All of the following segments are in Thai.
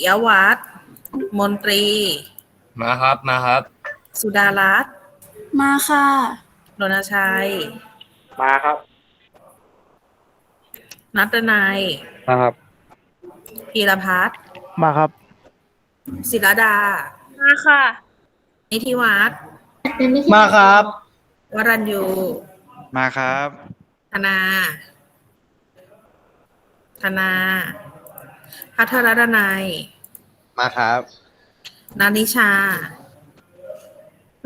ปิยวัฒน์มนตรี มาครับมาครับ สุดารัตน์มาค่ะ รณชัย มาครับ นัตนัยมาครับ พีรพัฒน์มาครับ ศิรดา มาค่ะ นิธิวัฒน์มาครับ วรัญยูมาครับ ธนา ธนา พัทรดนัยมาครับ นานิชา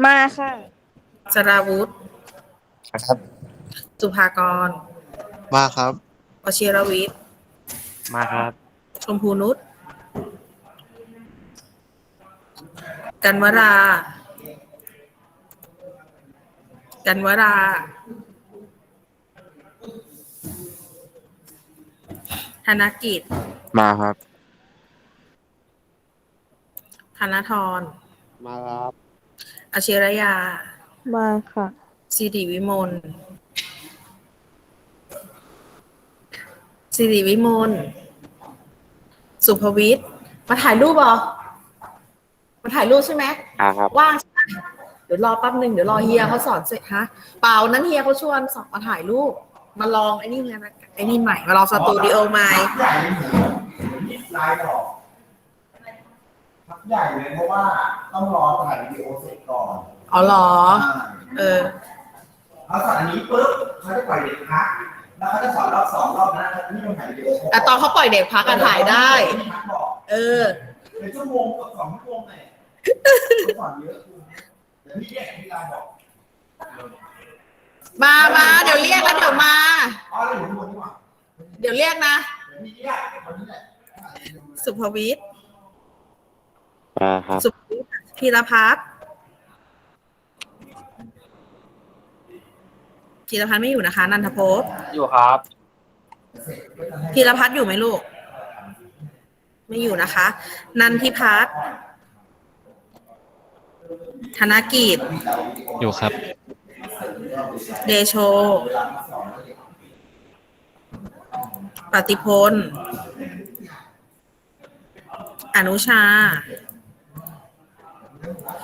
มาค่ะสราวุธ ครับ สุภากรมาครับ วชิรวิทย์ มาครับ ชมพูนุช กันวรา กันวรา ธนกิจ มาครับ ธนทร มาครับอชิรยา มาค่ะ สิริวิมล สิริวิมล สุภวิทย์ มาถ่ายรูปเหรอ มาถ่ายรูปใช่ไหมอ่าครับ ว่างใช่ไหมเดี๋ยวรอแป๊บหนึ่งเดี๋ยวรอเฮียเขาสอนเสร็จฮะ เปล่านั้นเฮียเขาชวนสอนมาถ่ายรูป มาลองไอ้นี่ไงนะไอ้นี่ใหม่ มาลองสตูดิโอใหม่ ลายดอก พักใหญ่เลยเพราะว่าต้องรอถ่ายวิดีโอเสร็จก่อนอ๋อเหรอ เออเขาสอนอันนี้ปุ๊บเขาจะปล่อยเด็กพัก แล้วเขาจะสอนรอบสองรอบนั้นนี่มันถ่ายวิดีโอแต่ตอนเขาปล่อยเด็กพักกันถ่ายได้พักบอกเออเป็นชั่วโมงกับสองชั่วโมงเลยเขาสอนเยอะเดี๋ยวพี่แยกพี่ลายบอกมามาเดี๋ยวเรียกแล้วเดี๋ยวมาอ๋อแล้วอยู่ข้างบนนี่หว่าเดี๋ยวเรียกนะ เดี๋ยวพี่แยกคนนี้แหละสุภวิทย์มาครับ สุภวิทย์พีรพัฒน์พีรพัฒน์ไม่อยู่นะคะ นันทภพอยู่ครับพีรพัฒน์อยู่ไหมลูก ไม่อยู่นะคะ นันทิพัฒน์ธนกิจ อยู่ครับ เดโช ปฏิพล อนุชา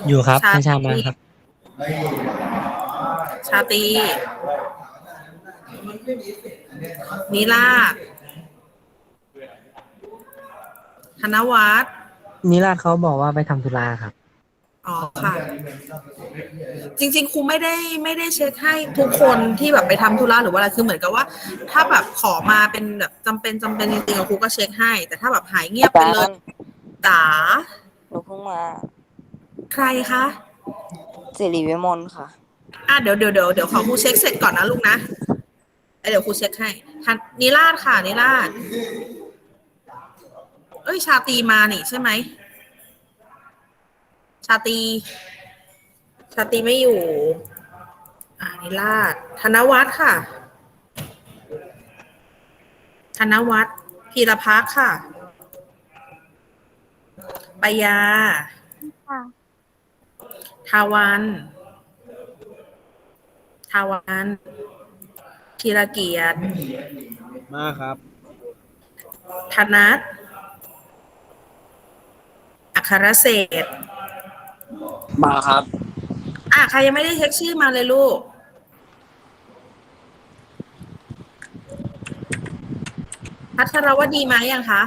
อยู่ครับชาให้ชาตมารีครับ ชาตรีนิราชธนวัฒน์นิราชเขาบอกว่าไปทำธุระครับ อ๋อค่ะ จริง ๆครูไม่ได้ไม่ได้เช็คให้ทุกคนที่แบบไปทำธุระหรือว่าอะไรคือเหมือนกับว่า ถ้าแบบขอมาเป็นแบบจำเป็นจำเป็นจริงๆอะครูก็เช็คให้ แต่ถ้าแบบหายเงียบไปเลยตาหนูเพิ่งมา ใครคะสิริวิมลค่ะ อะเดี๋ยวเดี๋ยวเดี๋ยวเดี๋ยวขอครูเช็คเสร็จก่อนนะลูกนะแล้วเดี๋ยวครูเช็คให้ทันนิราชค่ะนิราชเอ้ยชาตรีมานี่ใช่ไหมชาตรีชาตรีไม่อยู่ อ่านิราชธนวัฒน์ค่ะธนวัฒน์พีรพักษ์ค่ะปยาค่ะ ทาวัน ทาวันธีรเกียรติ มาครับ ธนัทอัครเศรษฐ์มาครับ อะใครยังไม่ได้เช็คชื่อมาเลยลูก พัทรวดีมายังคะ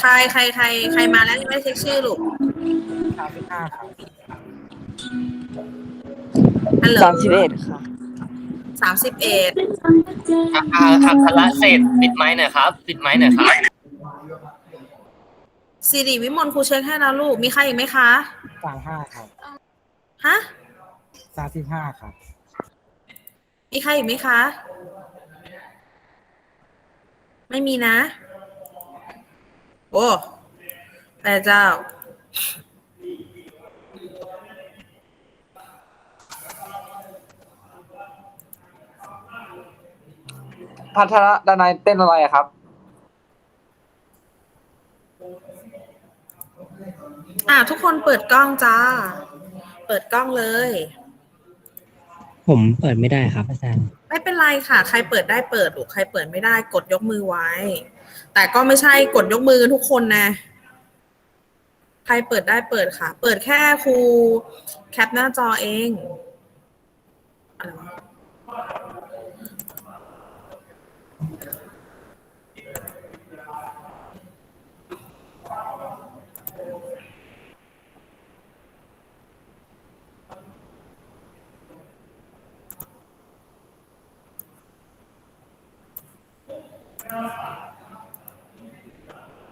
ใครใครใครใครมาแล้วยังไม่ได้เช็คชื่อลูกฮัลโหลสามสิบเอ็ดค่ะสามสิบเอ็ดอาอัคระเศษปิดไม้หน่อยครับปิดไม้หน่อยครับสิริวิมลครูเช็คให้แล้วลูก มีใครอีกไหมคะ สามห้าครับฮะ สามสิบห้าครับมีใครอีกไหมคะ ไม่มีนะ โอ้แต่เจ้า พัทรดานายเต้นอะไรครับ อะทุกคนเปิดกล้องจ้า เปิดกล้องเลย ผมเปิดไม่ได้ครับอาจารย์ ไม่เป็นไรค่ะ ใครเปิดได้เปิดหรือใครเปิดไม่ได้กดยกมือไว้ แต่ก็ไม่ใช่กดยกมือทุกคนนะ ใครเปิดได้เปิดค่ะ เปิดแค่ครูแคปหน้าจอเองอะไรวะ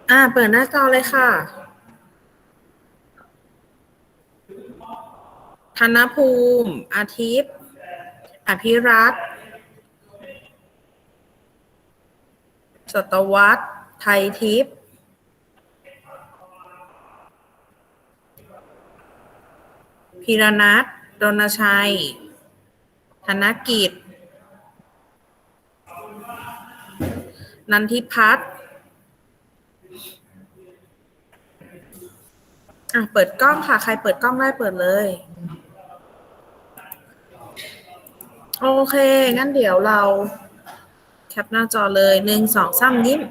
อ่า เปิดหน้าจอเลยค่ะ ธนภูมิ อาทิตย์ อภิรัตน์สตวัตไทยทิพย์พีรนัทรณชัย ธนกิจ นันทิพัฒน์ อะเปิดกล้องค่ะ ใครเปิดกล้องได้เปิดเลย โอเค งั้นเดี๋ยวเรา แคปหน้าจอเลยหนึ่งสองสามยิ้ม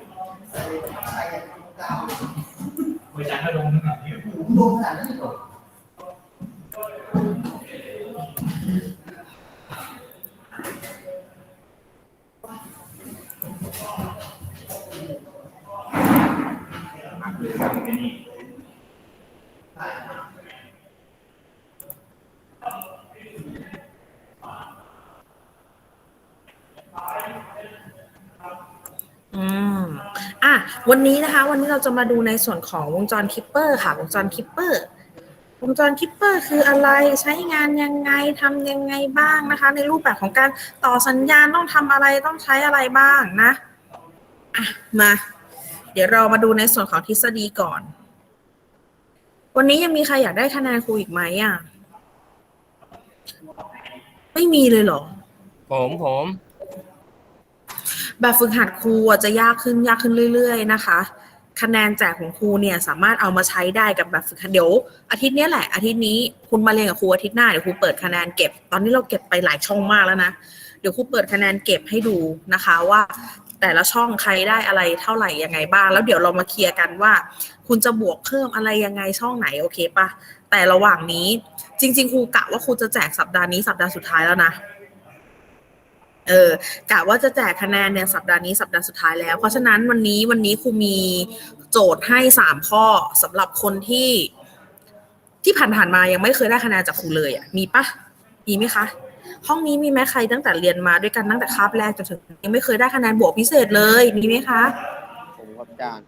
อืมอะวันนี้นะคะ วันนี้เราจะมาดูในส่วนของวงจรคิปเปอร์ค่ะ วงจรคิปเปอร์วงจรคิปเปอร์คืออะไรใช้งานยังไงทำยังไงบ้างนะคะ ในรูปแบบของการต่อสัญญาณต้องทำอะไรต้องใช้อะไรบ้างนะอะมา เดี๋ยวเรามาดูในส่วนของทฤษฎีก่อน วันนี้ยังมีใครอยากได้คะแนนครูอีกไหมอะไม่มีเลยเหรอ ผมผม แบบฝึกหัดครูจะยากขึ้นยากขึ้นเรื่อย ๆ นะคะ คะแนนแจกของครูเนี่ยสามารถเอามาใช้ได้กับแบบฝึกหัดเดี๋ยวอาทิตย์นี้แหละอาทิตย์นี้คุณมาเรียนกับครูอาทิตย์หน้าเดี๋ยวครูเปิดคะแนนเก็บ ตอนนี้เราเก็บไปหลายช่องมากแล้วนะเดี๋ยวครูเปิดคะแนนเก็บให้ดูนะคะว่าแต่ละช่องใครได้อะไรเท่าไหร่ยังไงบ้าง แล้วเดี๋ยวเรามาเคลียร์กันว่า คุณจะบวกเพิ่มอะไรยังไงช่องไหนโอเคปะแต่ระหว่างนี้จริง ๆ ครูกะว่าครูจะแจกสัปดาห์นี้สัปดาห์สุดท้ายแล้วนะ เออกะว่าจะแจกคะแนนเนี่ยสัปดาห์นี้สัปดาห์สุดท้ายแล้ว เพราะฉะนั้นวันนี้วันนี้ครูมีโจทย์ให้สามข้อสำหรับคนที่ที่ผ่านๆมายังไม่เคยได้คะแนนจากครูเลยอะมีปะมีไหมคะห้องนี้มีไหมใครตั้งแต่เรียนมาด้วยกันตั้งแต่คาบแรกจนถึงยังไม่เคยได้คะแนนบวกพิเศษเลยมีไหมคะผมครับอาจารย์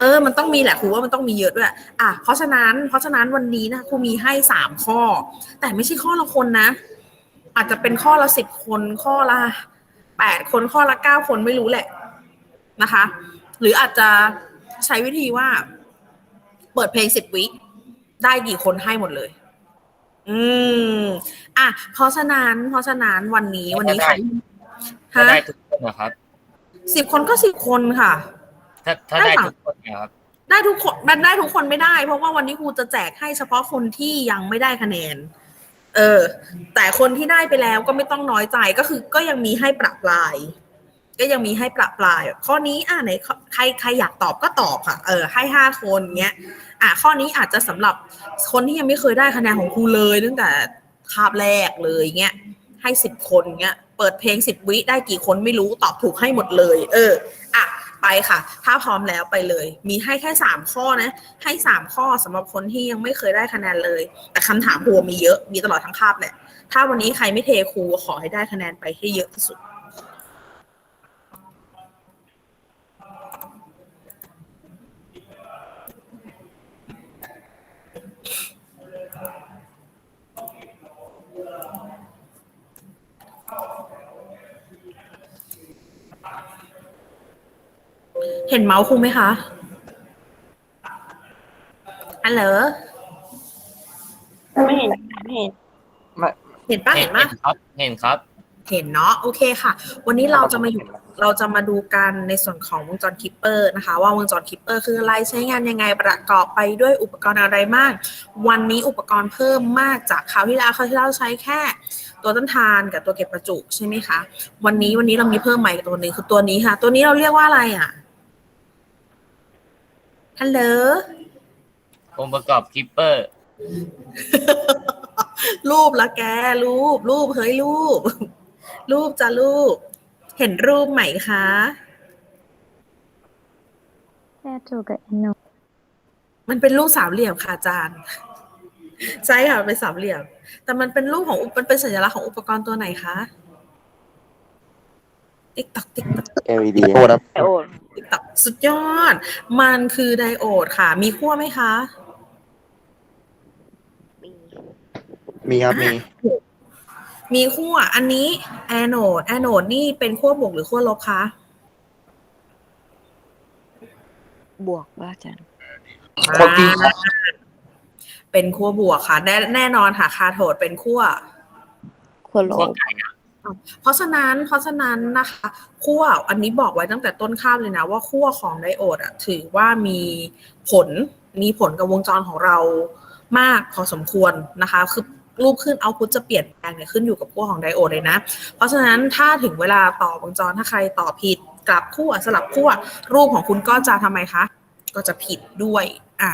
เออ มันต้องมีแหละครูว่ามันต้องมีเยอะด้วยอะเพราะฉะนั้นเพราะฉะนั้นวันนี้นะครูมีให้สามข้อ แต่ไม่ใช่ข้อละคนนะ อาจจะเป็นข้อละสิบคนข้อละแปดคนข้อละเก้าคนไม่รู้แหละนะคะ หรืออาจจะใช้วิธีว่า เปิดเพลงสิบวิได้กี่คนให้หมดเลย อืม อะ เพราะฉะนั้น เพราะฉะนั้นวันนี้วันนี้ใครถ้าฮะได้ทุกคนนะครับสิบคนก็สิบคนค่ะ ถ้าถ้าได้ได้ค่ะทุกคนนะครับได้ทุกคนมันได้ทุกคนไม่ได้ เพราะว่าวันนี้ครูจะแจกให้เฉพาะคนที่ยังไม่ได้คะแนน เออ แต่คนที่ได้ไปแล้วก็ไม่ต้องน้อยใจก็คือ ก็ยังมีให้ปรับลาย ก็ยังมีให้ปรับลาย ข้อนี้อ่าไหนใครใครอยากตอบก็ตอบค่ะ เออ ให้ห้าคนเงี้ย อะข้อนี้อาจจะสำหรับคนที่ยังไม่เคยได้คะแนนของครูเลยตั้งแต่คาบแรกเลยเงี้ยให้สิบคนเงี้ย เปิดเพลงสิบวิได้กี่คนไม่รู้ตอบถูกให้หมดเลย เออ ไปค่ะ ถ้าพร้อมแล้วไปเลย มีให้แค่สามข้อนะ ให้สามข้อสำหรับคนที่ยังไม่เคยได้คะแนนเลย แต่คำถามครูมีเยอะ มีตลอดทั้งคาบแหละ ถ้าวันนี้ใครไม่เทครูขอให้ได้คะแนนไปให้เยอะที่สุด เห็นเมาส์ครูไหมคะอันเหรอไม่เห็นไม่เห็นเห็นปะเห็เห็นนปะครับเห็นครับ เห็นเนาะโอเคค่ะ วันนี้เราจะมาอยู่เราจะมาดูกันในส่วนของวงจรคิปเปอร์นะคะ ว่าวงจรคิปเปอร์คืออะไรใช้งานยังไงประกอบไปด้วยอุปกรณ์อะไรบ้างวันนี้อุปกรณ์เพิ่มมากจากคราวที่แล้วคราวที่แล้วใช้แค่ ตัวต้นทานกับตัวเก็บประจุใช่ไหมคะ วันนี้วันนี้เรามีเพิ่มใหม่อีกตัวหนึ่งคือตัวนี้ค่ะ ตัวนี้เราเรียกว่าอะไรอะ ฮัลโหลองค์ประกอบคิปเปอร์ รูปละแก รูป รูป เฮ้ยรูป รูปจะรูป เห็นรูปไหมคะแค่ถูกกับเอ็นโนมันเป็นรูปสามเหลี่ยมค่ะอาจารย์ ใช่ค่ะเป็นสามเหลี่ยม แต่มันเป็นรูปของอุปมันเป็นสัญลักษณ์ของอุปกรณ์ตัวไหนคะ ติ๊กตักติ๊กตัก LED โทษนะไอโอนติ๊กตักสุดยอด มันคือไดโอดค่ะ มีขั้วไหมคะ มีมีครับมี มีขั้วอันนี้แอนโอดแอนโอดนี่เป็นขั้วบวกหรือขั้วลบคะบวกว่าอาจารย์ขั้วพี่ครับ เป็นขั้วบวกค่ะ แน่แน่นอนค่ะคาโทดเป็นขั้ว ควรลขั้วบไก่อะ เพราะฉะนั้นเพราะฉะนั้นนะคะขั้วอันนี้บอกไว้ตั้งแต่ต้นข้ามเลยนะว่าขั้วของไดโอดอะถือว่ามีผลมีผลกับวงจรของเรามากพอสมควรนะคะ คือรูปขึ้นเอาพุทจะเปลี่ยนแปลงเนี่ยขึ้นอยู่กับขั้วของไดโอดเลยนะ เพราะฉะนั้นถ้าถึงเวลาต่อวงจรถ้าใครต่อผิดกลับขั้วสลับขั้วรูปของคุณก็จะทำไมคะ ก็จะผิดด้วยอะ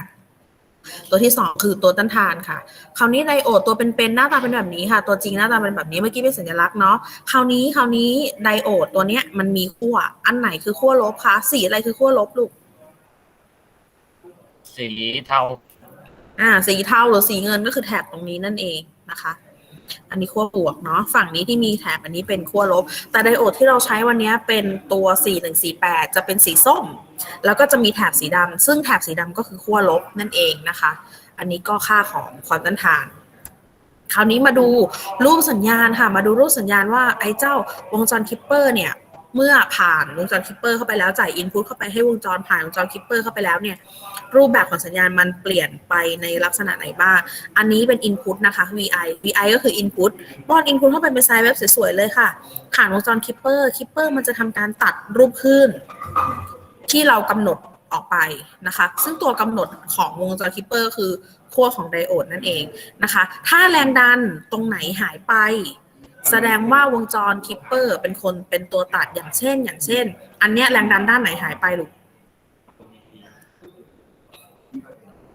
ตัวที่สองคือตัวต้านทานค่ะ คราวนี้ไดโอดตัวเป็นๆหน้าตาเป็นแบบนี้ค่ะ ตัวจริงหน้าตาเป็นแบบนี้เมื่อกี้เป็นสัญลักษณ์เนาะคราวนี้คราวนี้ไดโอดตัวเนี้ยมันมีขั้วอันไหนคือขั้วลบคะสีอะไรคือขั้วลบลูกสีเทาอ่าสีเทาหรือสีเงินก็คือแถบตรงนี้นั่นเองนะคะ อันนี้ขั้วบวกเนาะฝั่งนี้ที่มีแถบอันนี้เป็นขั้วลบ แต่ไดโอดที่เราใช้วันนี้เป็นตัว 4148 จะเป็นสีส้ม แล้วก็จะมีแถบสีดำซึ่งแถบสีดำก็คือขั้วลบนั่นเองนะคะ อันนี้ก็ค่าของความต้านทาน คราวนี้มาดูรูปสัญญาณค่ะ มาดูรูปสัญญาณว่าไอ้เจ้าวงจรคิปเปอร์เนี่ย เมื่อผ่านวงจรคิปเปอร์เข้าไปแล้วจ่ายอินพุตเข้าไปให้วงจรผ่านวงจรคิปเปอร์เข้าไปแล้วเนี่ยรูปแบบของสัญญาณมันเปลี่ยนไปในลักษณะไหนบ้าง อันนี้เป็น Input นะคะ VI VI ก็คือ Input ป้อน Input เข้าไปเป็นไซด์เว็บสวยๆเลยค่ะ ผ่านวงจร Keeper Keeper มันจะทำการตัดรูปขึ้น ที่เรากำหนดออกไปนะคะ ซึ่งตัวกำหนดของวงจร Keeper คือขั้วของไดโอดนั่นเองนะคะ ถ้าแรงดันตรงไหนหายไป แสดงว่าวงจร Keeper เป็นคนเป็นตัวตัดอย่างเช่น อย่างเช่น อันเนี้ยแรงดันด้านไหนหายไปลูก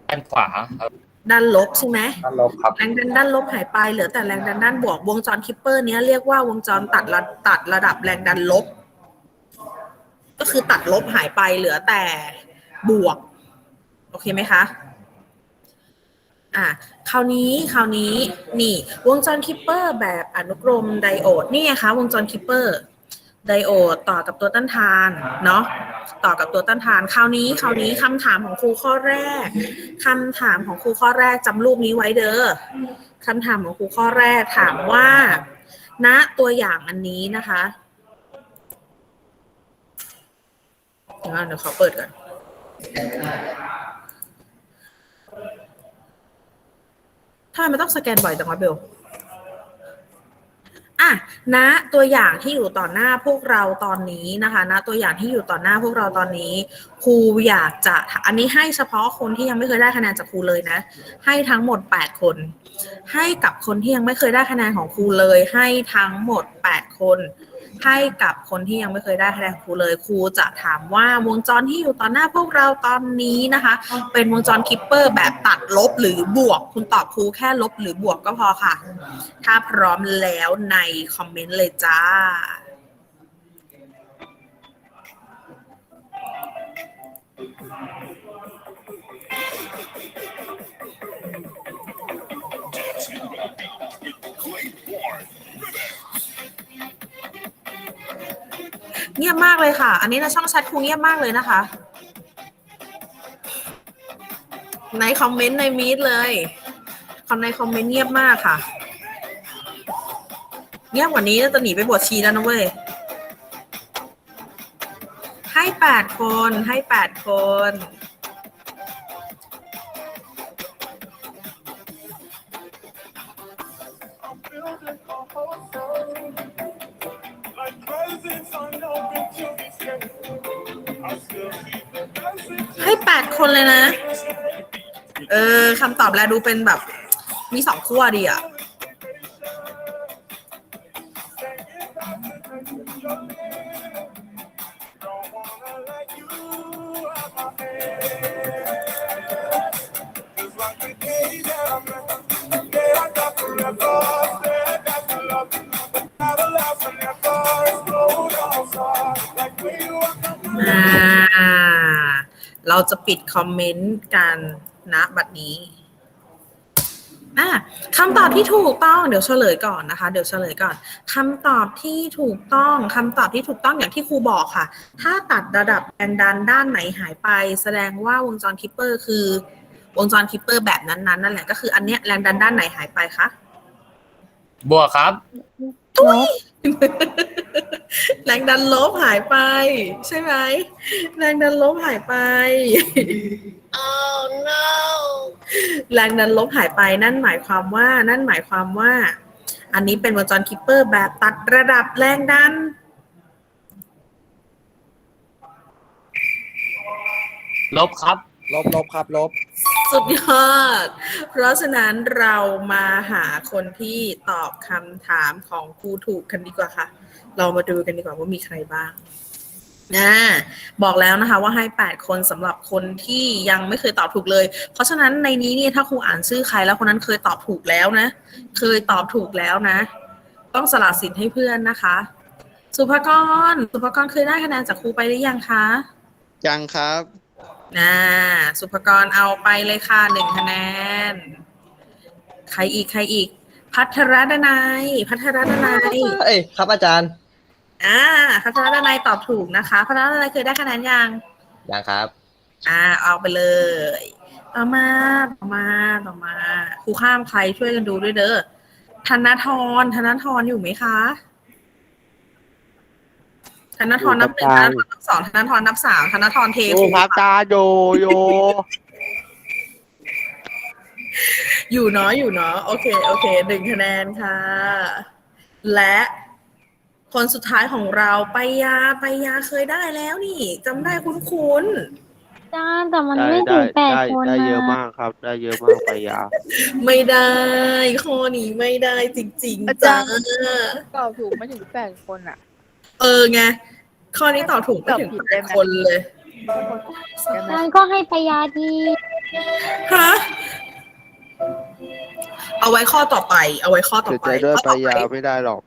ด้านขวาครับด้านลบใช่ไหมท่านลบครับแรงดันด้านลบหายไปเหลือแต่แรงดันด้านบวกวงจรคิปเปอร์เนี้ยเรียกว่าวงจรตัดระตัดระดับแรงดันลบ ก็คือตัดลบหายไปเหลือแต่บวก โอเคไหมคะ อะคราวนี้คราวนี้นี่วงจรคิปเปอร์แบบอนุกรมไดโอดนี่ไงคะวงจรคิปเปอร์ไดโอดต่อกับตัวต้านทานเนาะต่อกับตัวต้านทาน คราวนี้คราวนี้คำถามของครูข้อแรกคำถามของครูข้อแรกจำรูปนี้ไว้เด้อคำถามของครูข้อแรกถามว่าณตัวอย่างอันนี้นะคะเดี๋ยวเดี๋ยวขอเปิดก่อน ทำไมมันต้องสแกนบ่อยจังวะเบลอะณตัวอย่างที่อยู่ต่อหน้าพวกเราตอนนี้นะคะณตัวอย่างที่อยู่ต่อหน้าพวกเราตอนนี้ ครูอยากจะอันนี้ให้เฉพาะคนที่ยังไม่เคยได้คะแนนจากครูเลยนะ ให้ทั้งหมด 8 คน ให้กับคนที่ยังไม่เคยได้คะแนนของครูเลย ให้ทั้งหมด 8 คน ให้กับคนที่ยังไม่เคยได้คะแนนครูเลยครูจะถามว่าวงจรที่อยู่ต่อหน้าพวกเราตอนนี้นะคะ เป็นวงจรคิปเปอร์แบบตัดลบหรือบวก คุณตอบครูแค่ลบหรือบวกก็พอค่ะ ถ้าพร้อมแล้วในคอมเมนต์เลยจ้า เงียบมากเลยค่ะ อันนี้นะช่องแชทครูเงียบมากเลยนะคะ ในคอมเมนต์ในมีดเลยคำในคอมเมนต์เงียบมากค่ะ เงียบกว่านี้จะหนีไปบวชชีแล้วนะเว้ย ให้แปดคน ให้แปดคน คำตอบแลดูเป็นแบบ มีสองขั้วดีอะเราจะปิดคอมเมนต์กัน ณบัดนี้อะคำตอบที่ถูกต้องเดี๋ยวเฉลยก่อนนะคะ เดี๋ยวเฉลยก่อนคำตอบที่ถูกต้องคำตอบที่ถูกต้องอย่างที่ครูบอกค่ะ ถ้าตัดระดับแรงดันด้านไหนหายไป แสดงว่าวงจรคิปเปอร์คือ วงจรคิปเปอร์แบบนั้นๆนั่นแหละก็คืออันเนี้ยแรงดันด้านไหนหายไปคะบวกครับลบแรงดันลบหายไป ใช่ไหมแรงดันลบหายไป oh no แรงดันลบหายไปนั่นหมายความว่า นั่นหมายความว่า อันนี้เป็นวงจรคิปเปอร์แบบตัดระดับแรงดัน ลบครับ ลบลบครับลบ สุดยอด เพราะฉะนั้นเรามาหาคนที่ตอบคำถามของครูถูกกันดีกว่าค่ะ เรามาดูกันดีกว่าว่ามีใครบ้าง นะบอกแล้วนะคะว่าให้ 8 คนสำหรับคนที่ยังไม่เคยตอบถูกเลย เพราะฉะนั้นในนี้เนี่ยถ้าครูอ่านชื่อใครแล้วคนนั้นเคยตอบถูกแล้วนะ เคยตอบถูกแล้วนะ ต้องสละสิทธิ์ให้เพื่อนนะคะ สุภกร สุภกรเคยได้คะแนนจากครูไปหรือยังคะ ยังครับน่าสุภกรเอาไปเลยค่ะหนึ่งคะแนน ใครอีกใครอีก พัทรดนัยพัทรดนัยเอ้ยครับอาจารย์ อ่าพัทรดนัยตอบถูกนะคะพัทรดนัยเคยได้คะแนนยังยังครับ อ่าเอาไปเลย ต่อมาต่อมาต่อมาครูข้ามใครช่วยกันดูด้วยเด้อธนทรธนทรอยู่ไหมคะธนทรนับหนึ่งธนทรนับสองธนทรนับสามธนทรเทโอ้ครูครับตาโยโย อยู่เนาะอยู่เนาะโอเค โอเคหนึ่งคะแนนค่ะ และ คนสุดท้ายของเราไปยาไปยาเคยได้แล้วนี่จำได้คุ้นจ้าแต่มันได้ไม่ได้ถึงแปดได้คนได้นะเยอะมากครับ ได้เยอะมากไปยา ๆไม่ได้ข้อนี้ไม่ได้จริงอาๆจ้าจารย์ ตอบถูกไม่ถึงแปดคนอะ เออไงข้อนี้ตอบถูกไม่ถึงตอบผิดแปได้ดไหม คนเลยงั้นก็ให้ไปยาดีฮะเอาไว้ข้อต่อไป เอาไว้ข้อต่อเสียไปใจด้วยข้อไปต่อไปยาไม่ได้หรอก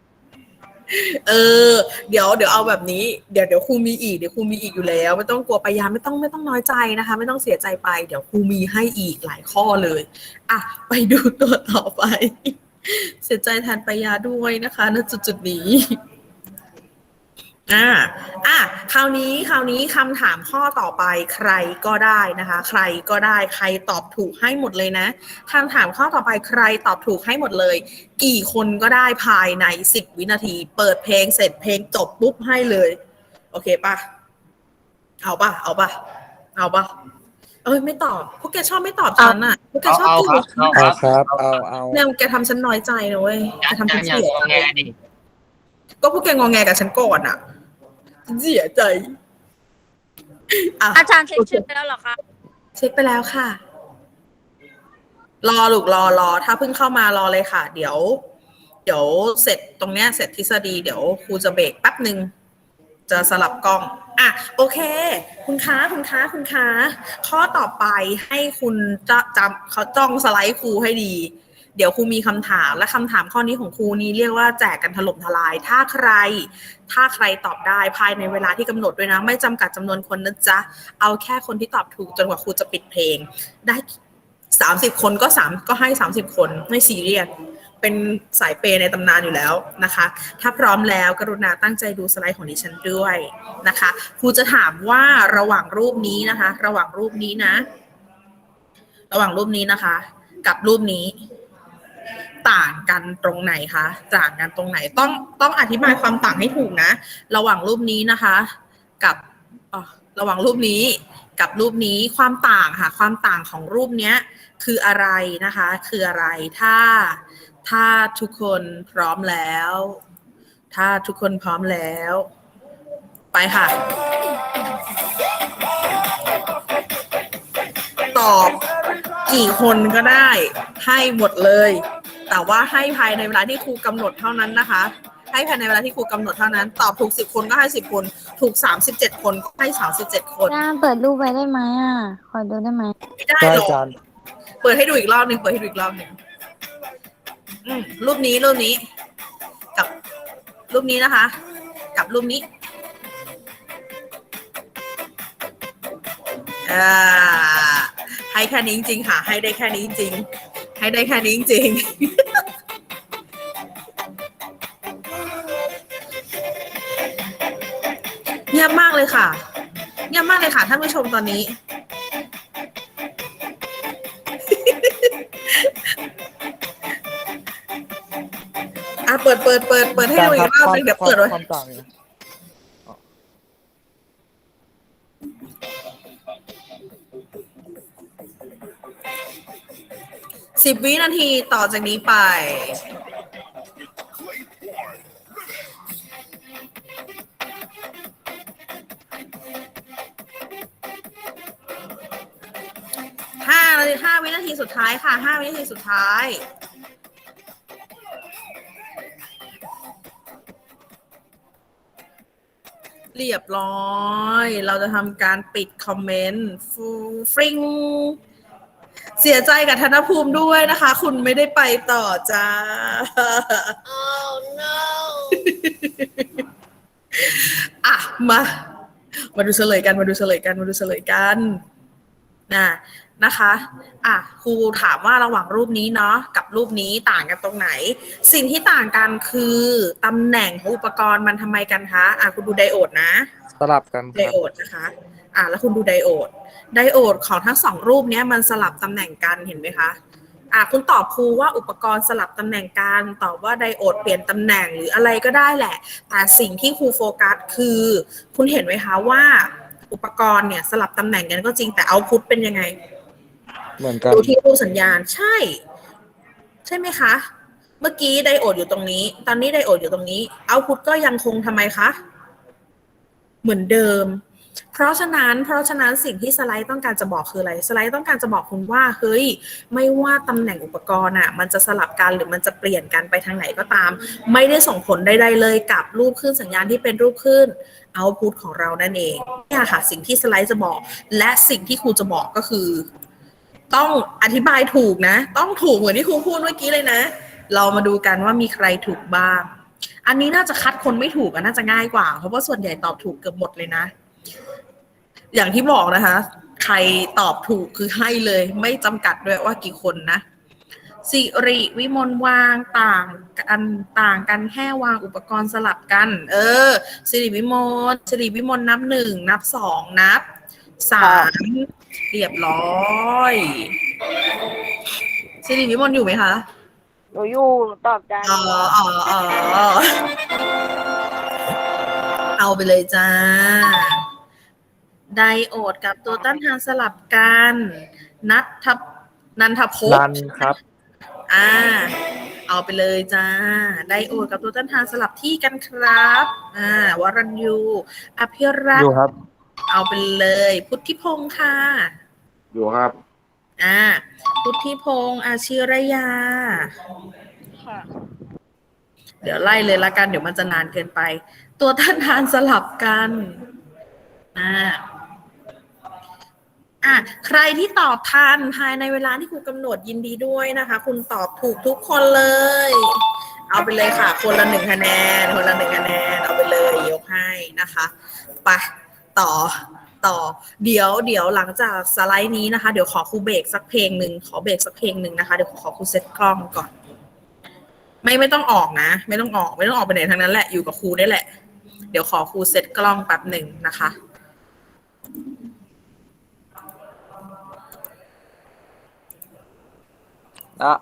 เออ เดี๋ยวเดี๋ยวเอาแบบนี้เดี๋ยวเดี๋ยวครูมีอีกเดี๋ยวครูมีอีกอยู่แล้ว ไม่ต้องกลัวไปยาไม่ต้องไม่ต้องน้อยใจนะคะ ไม่ต้องเสียใจไป เดี๋ยวครูมีให้อีกหลายข้อเลยอะไปดูตัวต่อไป เสียใจแทนไปยาด้วยนะคะณจุดจุดนี้ อ่าอะคราวนี้คราวนี้คำถามข้อต่อไปใครก็ได้นะคะ ใครก็ได้ใครตอบถูกให้หมดเลยนะคำถามข้อต่อไปใครตอบถูกให้หมดเลย กี่คนก็ได้ภายในสิบวินาที เปิดเพลงเสร็จเพลงจบปุ๊บให้เลย โอเคปะเอาปะเอาปะเอาปะเอ้ยไม่ตอบพวกแกชอบไม่ตอบฉันอะพวกแกเอาชอบเอาพูครัดบเอาครับเอาเอาเนี่ยแกทำฉันน้อยใจนะเว้ยแกอาทำจาฉัรนย์อย่าเสียงอแงดิก็พวกแกงอแงกับฉันก่อนอะฉัน เสียใจอะอาจารย์เช็คชื่อไปแล้วเหรอคะเช็คไปแล้วค่ะ รอลูกรอรอ ถ้าเพิ่งเข้ามารอเลยค่ะ เดี๋ยว เดี๋ยวเสร็จตรงเนี้ยเสร็จทฤษฎีเดี๋ยวครูจะเบรกแป๊บหนึ่งจะสลับกล้อง อะ โอเค คุณค้าคุณค้าคุณค้าข้อต่อไปให้คุณจะจำเขาจ้องสไลด์ครูให้ดี เดี๋ยวครูมีคำถามและคำถามข้อนี้ของครูนี้เรียกว่าแจกกันถล่มทลาย ถ้าใคร ถ้าใครตอบได้ภายในเวลาที่กำหนดด้วยนะ ไม่จำกัดจำนวนคนนะจ๊ะ เอาแค่คนที่ตอบถูกจนกว่าครูจะปิดเพลง ได้สามสิบคนก็สามก็ให้สามสิบคนไม่ซีเรียสเป็นสายเปย์ในตำนานอยู่แล้วนะคะ ถ้าพร้อมแล้วกรุณาตั้งใจดูสไลด์ของดิฉันด้วยนะคะครูจะถามว่าระหว่างรูปนี้นะคะ ระหว่างรูปนี้นะ ระหว่างรูปนี้นะคะ กับรูปนี้ ต่างกันตรงไหนคะต่างกันตรงไหนต้องต้องอธิบายความต่างให้ถูกนะ ระหว่างรูปนี้นะคะ กับระหว่างรูปนี้กับรูปนี้ความต่างค่ะ ความต่างของรูปเนี้ยคืออะไรนะคะ คืออะไรถ้าถ้าทุกคนพร้อมแล้ว ถ้าทุกคนพร้อมแล้ว ไปค่ะ ตอบกี่คนก็ได้ให้หมดเลย แต่ว่าให้ภายในเวลาที่ครูกำหนดเท่านั้นนะคะ ให้ภายในเวลาที่ครูกำหนดเท่านั้น ตอบถูกสิบคนก็ให้สิบคน ถูกสามสิบเจ็ดคนก็ให้สามสิบเจ็ดคนจ้าเปิดรูปไว้ได้ไหมอะ ขอดูได้ไหมไม่ได้ได้หรอกจานเปิดให้ดูอีกรอบหนึ่งเปิดให้ดูอีกรอบหนึ่งอืมรูปนี้รูปนี้ กับรูปนี้นะคะ กับรูปนี้อ่าให้แค่นี้จริงๆค่ะ ให้ได้แค่นี้จริงๆ ให้ได้แค่นี้จริงๆเงียบมากเลยค่ะเงียบมากเลยค่ะท่านผู้ชมตอนนี้ อะเปิดเปิดเปิดเปิดให้ดูอีกรอบนึงเดี๋ยวเปิดไว้ ความต่าง สิบวินาทีต่อจากนี้ไป ห้านาทีห้าวินาทีสุดท้ายค่ะห้าวินาทีสุดท้าย เรียบร้อย เราจะทำการปิดคอมเมนต์ฟูฟริง เสียใจกับธนภูมิด้วยนะคะ คุณไม่ได้ไปต่อจ้า oh no อะมา มาดูเฉลยกันมาดูเฉลยกันมาดูเฉลยกันนะนะคะ อะครูถามว่าระหว่างรูปนี้เนาะกับรูปนี้ต่างกันตรงไหน สิ่งที่ต่างกันคือตำแหน่งของอุปกรณ์มันทำไมกันคะ อะคุณดูไดโอดนะ สลับกันคไดรับ โอดนะคะ อะแล้วคุณดูไดโอด ไดโอดของทั้งสองรูปเนี้ยมันสลับตำแหน่งกันเห็นไหมคะอะคุณตอบครูว่าอุปกรณ์สลับตำแหน่งกันตอบว่าไดโอดเปลี่ยนตำแหน่งหรืออะไรก็ได้แหละ แต่สิ่งที่ครูโฟกัสคือ คุณเห็นไหมคะว่า อุปกรณ์เนี่ยสลับตำแหน่งกันก็จริงแต่เอาพุทเป็นยังไง เหมือนกันดูที่รูสัญญาณใช่ ใช่ไหมคะ เมื่อกี้ไดโอดอยู่ตรงนี้ ตอนนี้ไดโอดอยู่ตรงนี้เอาพุทก็ยังคงทำไมคะ เหมือนเดิม เพราะฉะนั้นเพราะฉะนั้นสิ่งที่สไลด์ต้องการจะบอกคืออะไร สไลด์ต้องการจะบอกคุณว่าเฮ้ยไม่ว่าตำแหน่งอุปกรณ์อะมันจะสลับกันหรือมันจะเปลี่ยนกันไปทางไหนก็ตาม ไม่ได้ส่งผลใดๆเลยกับรูปขึ้นสัญญาณที่เป็นรูปขึ้นเอาพุทของเรานั่นเองเนี่ยค่ะสิ่งที่สไลด์จะบอก และสิ่งที่ครูจะบอกก็คือ ต้องอธิบายถูกนะ ต้องถูกเหมือนที่ครูพูดเมื่อกี้เลยนะ เรามาดูกันว่ามีใครถูกบ้าง อันนี้น่าจะคัดคนไม่ถูกอน่าจะง่ายกว่า เพราะว่าส่วนใหญ่ตอบถูกเกือบหมดเลยนะ อย่างที่บอกนะคะ ใครตอบถูกคือให้เลย ไม่จำกัดด้วยว่ากี่คนนะสิริวิมลวางต่างกันต่างกันแค่วางอุปกรณ์สลับกัน เออสิริวิมลสิริวิมลนับหนึ่งนับสองนับสามเรียบร้อยสิริวิมลอยู่ไหมคะหนูอยู่ตอบได้อ๋ออ๋ออ๋อเอาไปเลยจ้า ไดโอดกับตัวต้านทานสลับกันนัททับนันทภพรันครับ อ่า เอาไปเลยจ้า ไดโอดกับตัวต้านทานสลับที่กันครับ อ่าวรัญยูอภิรัอกษ์ยู่ครับ เอาไปเลย พุทธิพงค์ค่ะ อยู่ครับ อ่า พุทธิพงศ์อาชิรยา ค่ะ เดี๋ยวไล่เลยละกัน เดี๋ยวมันจะนานเกินไป ตัวต้านทานสลับกัน อ่า อะใครที่ตอบทันภายในเวลาที่ครูกำหนดยินดีด้วยนะคะ คุณตอบถูกทุกคนเลย เอาไปเลยค่ะ คนละหนึ่งคะแนน คนละหนึ่งคะแนน เอาไปเลยยกให้นะคะไปต่อต่อ เดี๋ยวเดี๋ยวหลังจากสไลด์นี้นะคะ เดี๋ยวขอครูเบรกสักเพลงหนึ่งขอเบรกสักเพลงหนึ่งนะคะ เดี๋ยวขอครูเซตกล้องก่อน ไม่ไม่ต้องออกนะ ไม่ต้องออกไม่ต้องออกไปไหนทั้งนั้นแหละอยู่กับครูได้แหละ เดี๋ยวขอครูเซตกล้องแป๊บหนึ่งนะคะ อะ